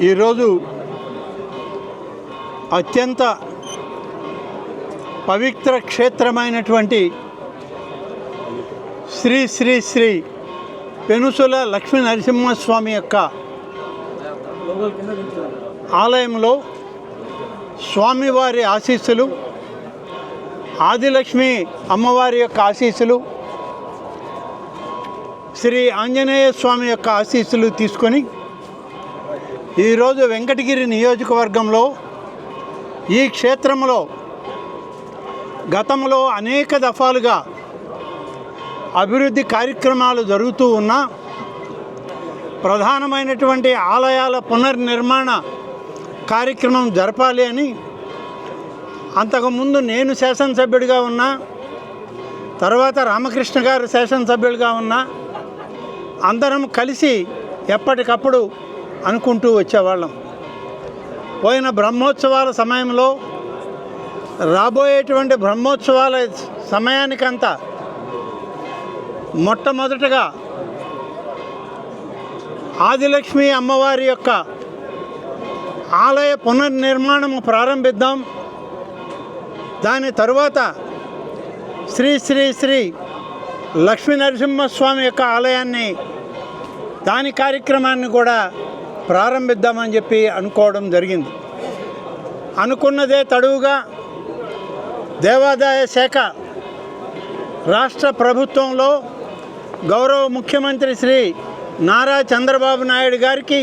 ఈరోజు అత్యంత పవిత్ర క్షేత్రమైనటువంటి శ్రీ శ్రీ శ్రీ పెనుసుల లక్ష్మీ నరసింహస్వామి యొక్క ఆలయంలో స్వామివారి ఆశీస్సులు ఆదిలక్ష్మి అమ్మవారి యొక్క ఆశీస్సులు శ్రీ ఆంజనేయ స్వామి యొక్క ఆశీస్సులు తీసుకొని ఈరోజు వెంకటగిరి నియోజకవర్గంలో ఈ క్షేత్రంలో గతంలో అనేక దఫాలుగా అభివృద్ధి కార్యక్రమాలు జరుగుతూ ఉన్నా ప్రధానమైనటువంటి ఆలయాల పునర్నిర్మాణ కార్యక్రమం జరపాలి అని అంతకుముందు నేను శాసనసభ్యుడిగా ఉన్నా తర్వాత రామకృష్ణ గారు శాసనసభ్యుడిగా ఉన్నా అందరం కలిసి ఎప్పటికప్పుడు అనుకుంటూ వచ్చేవాళ్ళం. పోయిన బ్రహ్మోత్సవాల సమయంలో రాబోయేటువంటి బ్రహ్మోత్సవాల సమయానికంతా మొట్టమొదటగా ఆదిలక్ష్మి అమ్మవారి యొక్క ఆలయ పునర్నిర్మాణము ప్రారంభిద్దాం. దాని తరువాత శ్రీ శ్రీ శ్రీ లక్ష్మీ నరసింహస్వామి యొక్క ఆలయాన్ని దాని కార్యక్రమాన్ని కూడా ప్రారంభిద్దామని చెప్పి అనుకోవడం జరిగింది. అనుకున్నదే తడువుగా దేవాదాయ శాఖ రాష్ట్ర ప్రభుత్వంలో గౌరవ ముఖ్యమంత్రి శ్రీ నారా చంద్రబాబు నాయుడు గారికి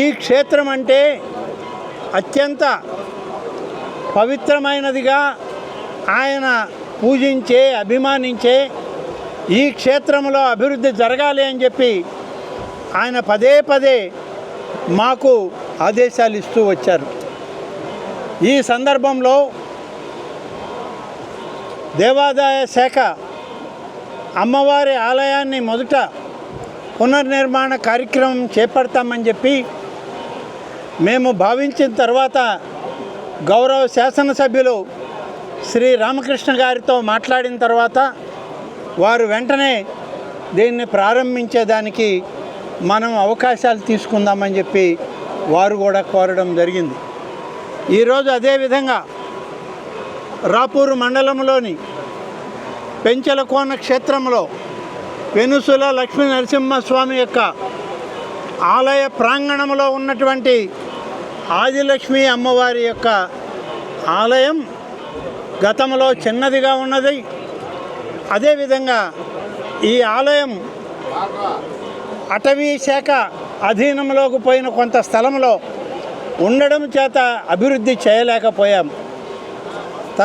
ఈ క్షేత్రం అంటే అత్యంత పవిత్రమైనదిగా ఆయన పూజించే అభిమానించే ఈ క్షేత్రంలో అభివృద్ధి జరగాలి అని చెప్పి ఆయన పదే పదే మాకు ఆదేశాలు ఇస్తూ వచ్చారు. ఈ సందర్భంలో దేవాదాయ శాఖ అమ్మవారి ఆలయాన్ని మొదట పునర్నిర్మాణ కార్యక్రమం చేపడతామని చెప్పి మేము భావించిన తర్వాత గౌరవ శాసనసభ్యులు శ్రీ రామకృష్ణ గారితో మాట్లాడిన తర్వాత వారు వెంటనే దీన్ని ప్రారంభించేదానికి మనం అవకాశాలు తీసుకుందామని చెప్పి వారు కూడా కోరడం జరిగింది. ఈరోజు అదేవిధంగా రాపూరు మండలంలోని పెంచలకోన క్షేత్రంలో వెనుసుల లక్ష్మీ నరసింహస్వామి యొక్క ఆలయ ప్రాంగణంలో ఉన్నటువంటి ఆదిలక్ష్మి అమ్మవారి యొక్క ఆలయం గతంలో చిన్నదిగా ఉన్నది. అదేవిధంగా ఈ ఆలయం అటవీ శాఖ అధీనంలోకి పోయిన కొంత స్థలంలో ఉండడం చేత అభివృద్ధి చేయలేకపోయాం.